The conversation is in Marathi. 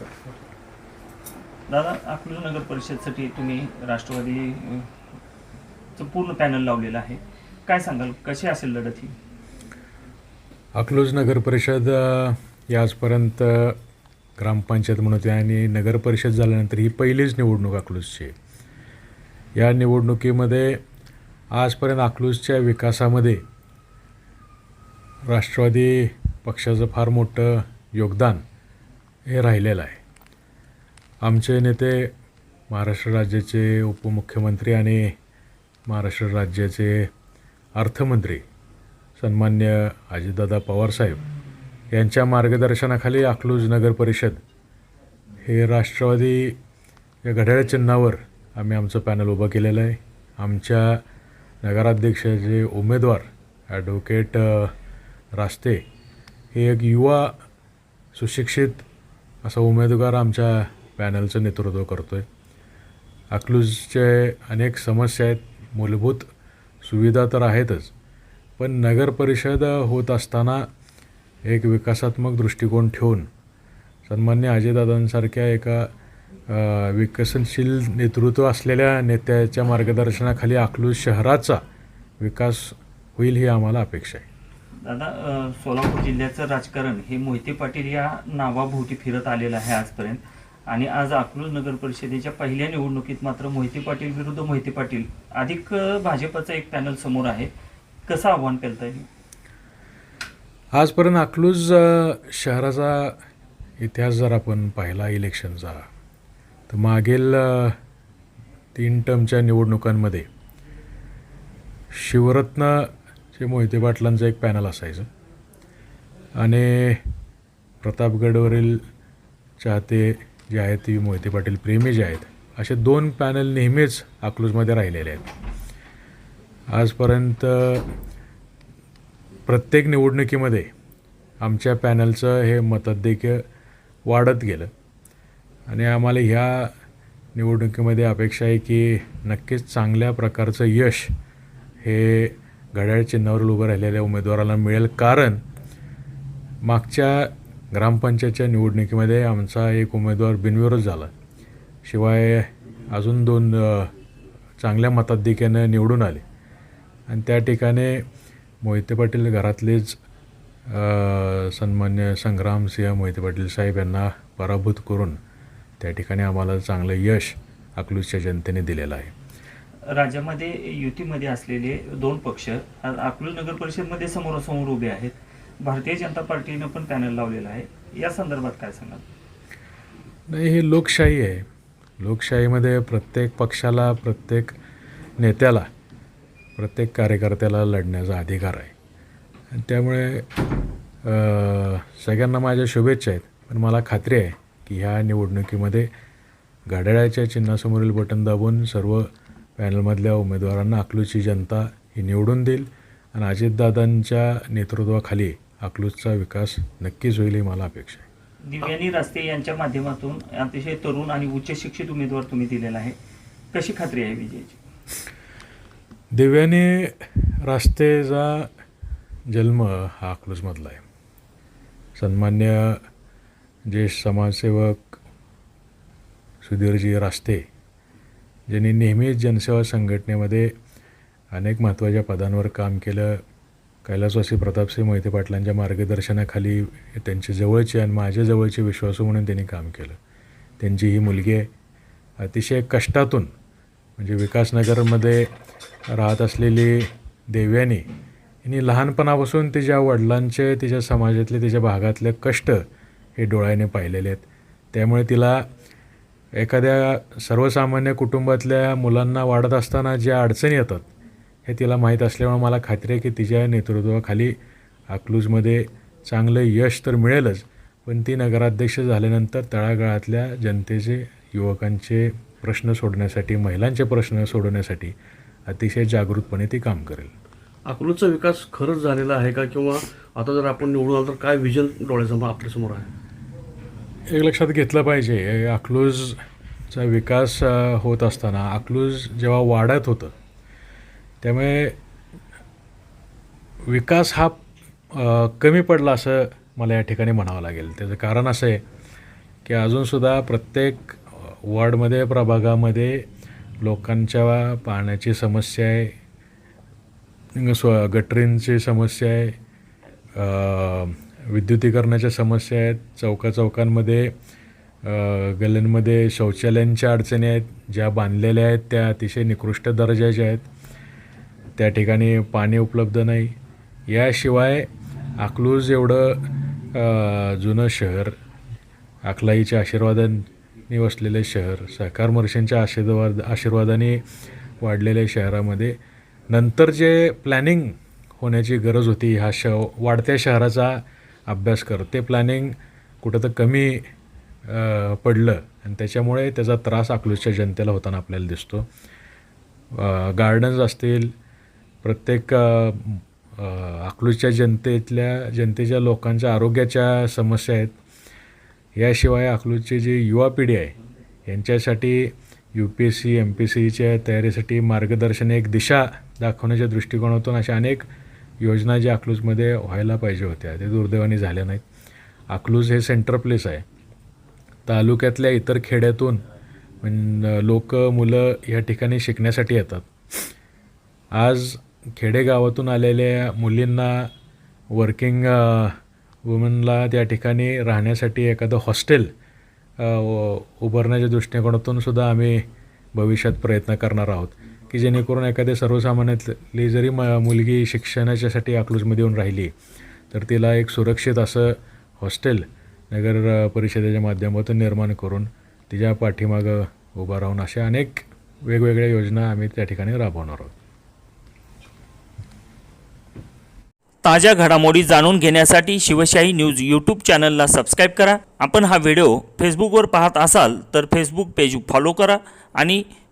तुमचं. दादा अकलूज नगर परिषदसाठी तुम्ही राष्ट्रवादी चं पूर्ण पॅनल लावलेलं आहे. काय सांगाल कशी असेल लढत ही? अकलूज नगर परिषद ही आजपर्यंत ग्रामपंचायत म्हणून होती आणि नगर परिषद झाल्यानंतर ही पहिलीच निवडणूक अकलूजची या निवडणुकीमध्ये आजपर्यंत अकलूजच्या विकासामध्ये राष्ट्रवादी पक्षाचं फार मोठं योगदान हे राहिलेलं आहे. आमचे नेते महाराष्ट्र राज्याचे उपमुख्यमंत्री आणि महाराष्ट्र राज्याचे अर्थमंत्री सन्मान्य अजितदादा पवारसाहेब यांच्या मार्गदर्शनाखाली अकलूज नगर परिषद हे राष्ट्रवादी या घड्याळ चिन्हावर आम्ही आमचं पॅनल उभं केलेलं आहे. आमच्या नगराध्यक्षाचे उमेदवार ॲडव्होकेट रास्ते हे एक युवा सुशिक्षित असा उमेदवार आमच्या पॅनलचं नेतृत्व करतो आहे अकलूजचे अनेक समस्या आहेत. मूलभूत सुविधा तर आहेतच पण नगर परिषद होत असताना एक विकासात्मक दृष्टिकोन ठेवून सन्मान्य अजयदादांसारख्या एका विकसनशील नेतृत्व असलेल्या नेत्याच्या मार्गदर्शनाखाली अकलूज शहराचा विकास होईल ही आम्हाला अपेक्षा आहे. दादा सोलापूर जिल्ह्याचं राजकारण हे मोहिते पाटील या नावाभोवती फिरत आलेलं आहे आजपर्यंत. आणि आज अकलूज नगर परिषदेच्या पहिल्या निवडणुकीत मात्र मोहिते पाटील विरुद्ध मोहिते पाटील अधिक भाजपचं एक पॅनल समोर आहे. कसं आव्हान पेलता येईल आजपर्यंत अकलूज शहराचा इतिहास जर आपण पाहिला इलेक्शनचा तर मागील तीन टर्मच्या निवडणुकांमध्ये शिवरत्न जे मोहिते पाटलांचं एक पॅनल असायचं. आणि प्रतापगडवरील चाहते जे आहेत ती मोहिते पाटील प्रेमी जे आहेत असे दोन पॅनल नेहमीच अकलूजमध्ये राहिलेले आहेत. आजपर्यंत प्रत्येक निवडणुकीमध्ये आमच्या पॅनलचं हे मताधिक्य वाढत गेलं. आणि आम्हाला ह्या निवडणुकीमध्ये अपेक्षा आहे की नक्कीच चांगल्या प्रकारचं यश हे घड्याळ चिन्हावर उभं राहिलेल्या उमेदवाराला मिळेल कारण मागच्या ग्रामपंचायतच्या निवडणुकीमध्ये आमचा एक उमेदवार बिनविरोध झाला. शिवाय अजून दोन चांगल्या मताधिक्यानं निवडून आले. आणि त्या ठिकाणी मोहिते पाटील घरातलेच सन्मान्य सन्मान्य संग्रामसिंह मोहिते पाटील साहेब यांना पराभूत करून त्या ठिकाणी आम्हाला चांगलं यश अकलूजच्या जनतेने दिलेलं आहे. राज्यामध्ये युतीमध्ये असलेले दोन पक्ष आज अकलूज नगर परिषदमध्ये समोरासमोर उभे आहेत. भारतीय जनता पार्टीनं पण पॅनल लावलेला आहे. या संदर्भात काय सांगाल? नाही ही लोकशाही आहे. लोकशाहीमध्ये प्रत्येक पक्षाला प्रत्येक नेत्याला प्रत्येक कार्यकर्त्याला लढण्याचा अधिकार आहे. आणि त्यामुळे सगळ्यांना माझ्या शुभेच्छा आहेत. पण मला खात्री आहे की ह्या निवडणुकीमध्ये घड्याळ्याच्या चिन्हासमोरील बटन दाबून सर्व पॅनलमधल्या उमेदवारांना अकलूजची जनता ही निवडून देईल आणि अजितदादांच्या नेतृत्वाखाली अकलूजचा विकास नक्कीच होईल ही मला अपेक्षा आहे. दिव्यानी रास्ते यांच्या माध्यमातून अतिशय तरुण आणि उच्च शिक्षित उमेदवार तुम्ही दिलेला आहे. कशी खात्री आहे विजयाची? दिव्याने रास्तेचा जन्म हा अकलूजमधला आहे. सन्मान्य ज्येष्ठ समाजसेवक सुधीरजी रास्ते ज्यांनी नेहमीच जनसेवा संघटनेमध्ये अनेक महत्त्वाच्या पदांवर काम केलं. कैलासवासी प्रतापसिंह मोहिते पाटलांच्या मार्गदर्शनाखाली त्यांचे जवळचे आणि माझ्या जवळचे विश्वासू म्हणून त्यांनी काम केलं. त्यांची ही मुलगी आहे. अतिशय कष्टातून म्हणजे विकासनगरमध्ये राहत असलेली देव्यानी हिने लहानपणापासून तिच्या वडिलांचे तिच्या समाजातले तिच्या भागातले कष्ट हे डोळ्याने पाहिलेले आहेत. त्यामुळे तिला एखाद्या सर्वसामान्य कुटुंबातल्या मुलांना वाढत असताना ज्या अडचणी येतात हे तिला माहीत असल्यामुळे मला खात्री आहे की तिच्या नेतृत्वाखाली अकलूजमध्ये चांगलं यश तर मिळेलच पण ती नगराध्यक्ष झाल्यानंतर तळागाळातल्या जनतेचे युवकांचे प्रश्न सोडण्यासाठी महिलांचे प्रश्न सोडवण्यासाठी अतिशय जागृतपणे ती काम करेल. अकलूजचा विकास खरंच झालेला आहे का? किंवा आता जर आपण निवडून आलो तर काय विजन डोळ्यासमोर आपल्यासमोर आहे? एक लक्षात घेतलं पाहिजे अकलूजचा विकास होत असताना अकलूज जेव्हा वाढत होतं त्यामुळे विकास हा कमी पडला असं मला या ठिकाणी म्हणावं लागेल. त्याचं कारण असं आहे की अजूनसुद्धा प्रत्येक वॉर्डमध्ये प्रभागामध्ये लोकांच्या पाण्याची समस्या आहे स्व गटरींची समस्या आहे विद्युतीकरणाच्या समस्या आहेत. चौका चौकांमध्ये गल्ल्यांमध्ये शौचालयांच्या अडचणी आहेत. ज्या बांधलेल्या आहेत त्या अतिशय निकृष्ट दर्जाच्या आहेत. त्या ठिकाणी पाणी उपलब्ध नाही. याशिवाय अकलूज एवढं जुनं शहर अकलाईच्या आशीर्वादांनी वसलेले शहर सहकार मर्षांच्या आशीर्वाद आशीर्वादाने वाढलेल्या शहरामध्ये. नंतर जे प्लॅनिंग होण्याची गरज होती ह्या श वाढत्या शहराचा अभ्यास कर. ते प्लॅनिंग कुठं तर कमी पडलं आणि त्याच्यामुळे त्याचा त्रास अकलूजच्या जनतेला होताना आपल्याला दिसतो. गार्डन्स असतील प्रत्येक अकलूजच्या जनतेतल्या जनतेच्या लोकांच्या आरोग्याच्या समस्या आहेत. याशिवाय अकलूजची जी युवा पिढी आहे यांच्यासाठी U P S C M P सीच्या तयारीसाठी मार्गदर्शन एक दिशा दाखवण्याच्या दृष्टिकोनातून अशा अनेक योजना ज्या अकलूजमध्ये व्हायला पाहिजे होत्या ते दुर्दैवाने झाल्या नाहीत. अकलूज हे सेंटर प्लेस आहे. तालुक्यातल्या इतर खेड्यातून लोक मुलं या ठिकाणी शिकण्यासाठी येतात. आज खेडेगावातून आलेल्या मुलींना वर्किंग वुमनला त्या ठिकाणी राहण्यासाठी एखादं हॉस्टेल उभारण्याच्या दृष्टिकोनातून सुद्धा आम्ही भविष्यात प्रयत्न करणार आहोत. की जेणेकरून एखाद्या सर्वसामान्यातली जरी म मुलगी शिक्षणाच्यासाठी अकलूजमध्ये येऊन राहिली तर तिला एक सुरक्षित असं हॉस्टेल नगर परिषदेच्या माध्यमातून निर्माण करून तिच्या पाठीमागं उभा राहून अशा अनेक वेगवेगळ्या योजना आम्ही त्या ठिकाणी राबवणार आहोत. ताज्या घडामोडी जाणून घेण्यासाठी शिवशाही न्यूज यूट्यूब चॅनलला सबस्क्राईब करा. आपण हा व्हिडिओ फेसबुकवर पाहत असाल तर फेसबुक पेज फॉलो करा आणि